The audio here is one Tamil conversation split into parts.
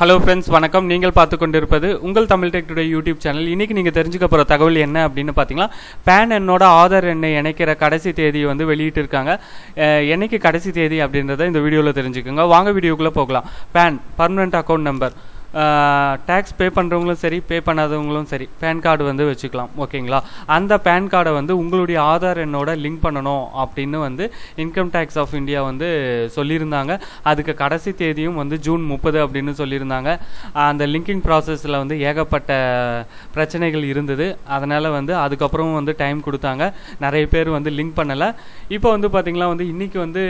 ஹலோ ஃப்ரெண்ட்ஸ் வணக்கம். நீங்கள் பார்த்து கொண்டிருப்பது உங்கள் Tamil tech today YouTube channel இன்றைக்கி நீங்கள் தெரிஞ்சுக்க போகிற தகவல் என்ன அப்படின்னு பார்த்தீங்கன்னா பேன் என்னோட ஆதார் எண்ணை இணைக்கிற கடைசி தேதி வந்து வெளியிட்டிருக்காங்க என்னைக்கு கடைசி தேதி அப்படின்றத இந்த வீடியோவில் தெரிஞ்சுக்கோங்க. வாங்க வீடியோக்குள்ளே போகலாம். PAN permanent account number tax pay பண்ணுறவங்களும் சரி பே பண்ணாதவங்களும் சரி பேன் கார்டு வந்து வச்சுக்கலாம் ஓகேங்களா அந்த பேன் கார்டை வந்து உங்களுடைய ஆதார் எண்ணோட லிங்க் பண்ணணும் அப்படின்னு வந்து இன்கம் டேக்ஸ் ஆஃப் இந்தியா வந்து சொல்லியிருந்தாங்க. அதுக்கு கடைசி தேதியும் வந்து ஜூன் முப்பது அப்படின்னு சொல்லியிருந்தாங்க. அந்த லிங்கிங் ப்ராசஸில் வந்து ஏகப்பட்ட பிரச்சனைகள் இருந்தது. அதனால் வந்து அதுக்கப்புறம் வந்து டைம் கொடுத்தாங்க. நிறைய பேர் வந்து லிங்க் பண்ணலை. இப்போ வந்து பார்த்திங்கன்னா வந்து இன்றைக்கி வந்து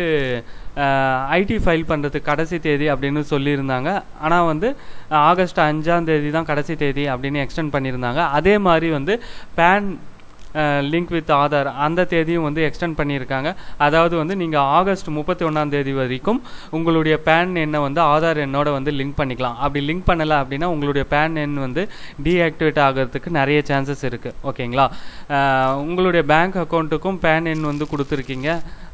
ஐடி ஃபைல் பண்ணுறதுக்கு கடைசி தேதி அப்படின்னு சொல்லியிருந்தாங்க. ஆனால் வந்து ஆகஸ்ட் அஞ்சாம் தேதி தான் கடைசி தேதி அப்படின்னு எக்ஸ்டெண்ட் பண்ணியிருந்தாங்க. அதே மாதிரி வந்து பேன் லிங்க் வித் ஆதார் அந்த தேதியும் வந்து எக்ஸ்டெண்ட் பண்ணியிருக்காங்க. அதாவது வந்து நீங்கள் ஆகஸ்ட் முப்பத்தி ஒன்றாம் தேதி வரைக்கும் உங்களுடைய பேன் எண்ணை வந்து ஆதார் எண்ணோட வந்து லிங்க் பண்ணிக்கலாம். அப்படி லிங்க் பண்ணலை அப்படின்னா உங்களுடைய பேன் எண் வந்து டீஆக்டிவேட் ஆகிறதுக்கு நிறைய சான்சஸ் இருக்குது ஓகேங்களா? உங்களுடைய பேங்க் அக்கௌண்ட்டுக்கும் பேன் எண் வந்து கொடுத்துருக்கீங்க.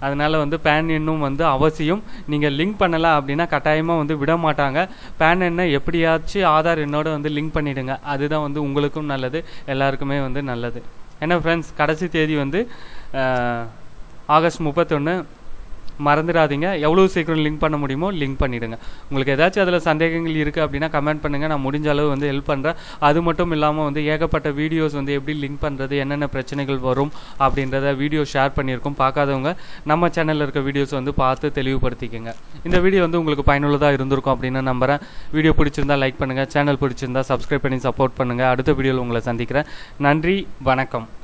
அதனால் வந்து பேன் எண்ணும் வந்து அவசியம். நீங்கள் லிங்க் பண்ணலை அப்படின்னா கட்டாயமாக வந்து விட மாட்டாங்க. பேன் எண்ணை எப்படியாச்சும் ஆதார் எண்ணோட வந்து லிங்க் பண்ணிவிடுங்க அதுதான் வந்து உங்களுக்கும் நல்லது. எல்லாருக்குமே வந்து நல்லது. என்ன ஃப்ரெண்ட்ஸ் கடைசி தேதி வந்து ஆகஸ்ட் முப்பத்தொன்று மறந்துடாதீங்க. எவ்வளோ சீக்கிரம் லிங்க் பண்ண முடியுமோ லிங்க் பண்ணிவிடுங்க உங்களுக்கு ஏதாச்சும் அதில் சந்தேகங்கள் இருக்குது அப்படின்னா கமெண்ட் பண்ணுங்கள் நான் முடிஞ்ச அளவு வந்து ஹெல்ப் பண்ணுறேன் அது மட்டும் இல்லாமல் வந்து ஏகப்பட்ட வீடியோஸ் வந்து எப்படி லிங்க் பண்ணுறது என்னென்ன பிரச்சனைகள் வரும் அப்படின்றத வீடியோ ஷேர் பண்ணியிருக்கோம். பார்க்காதவங்க நம்ம சேனலில் இருக்க வீடியோஸ் வந்து பார்த்து தெளிவுபடுத்திக்கங்க. இந்த வீடியோ வந்து உங்களுக்கு பயனுள்ளதாக இருந்திருக்கும் அப்படின்னு நம்புகிறேன் வீடியோ பிடிச்சிருந்தா லைக் பண்ணுங்கள் சேனல் பிடிச்சிருந்தா சப்ஸ்கிரைப் பண்ணி சப்போர்ட் பண்ணுங்கள் அடுத்த வீடியோவில் உங்களை சந்திக்கிறேன். நன்றி வணக்கம்.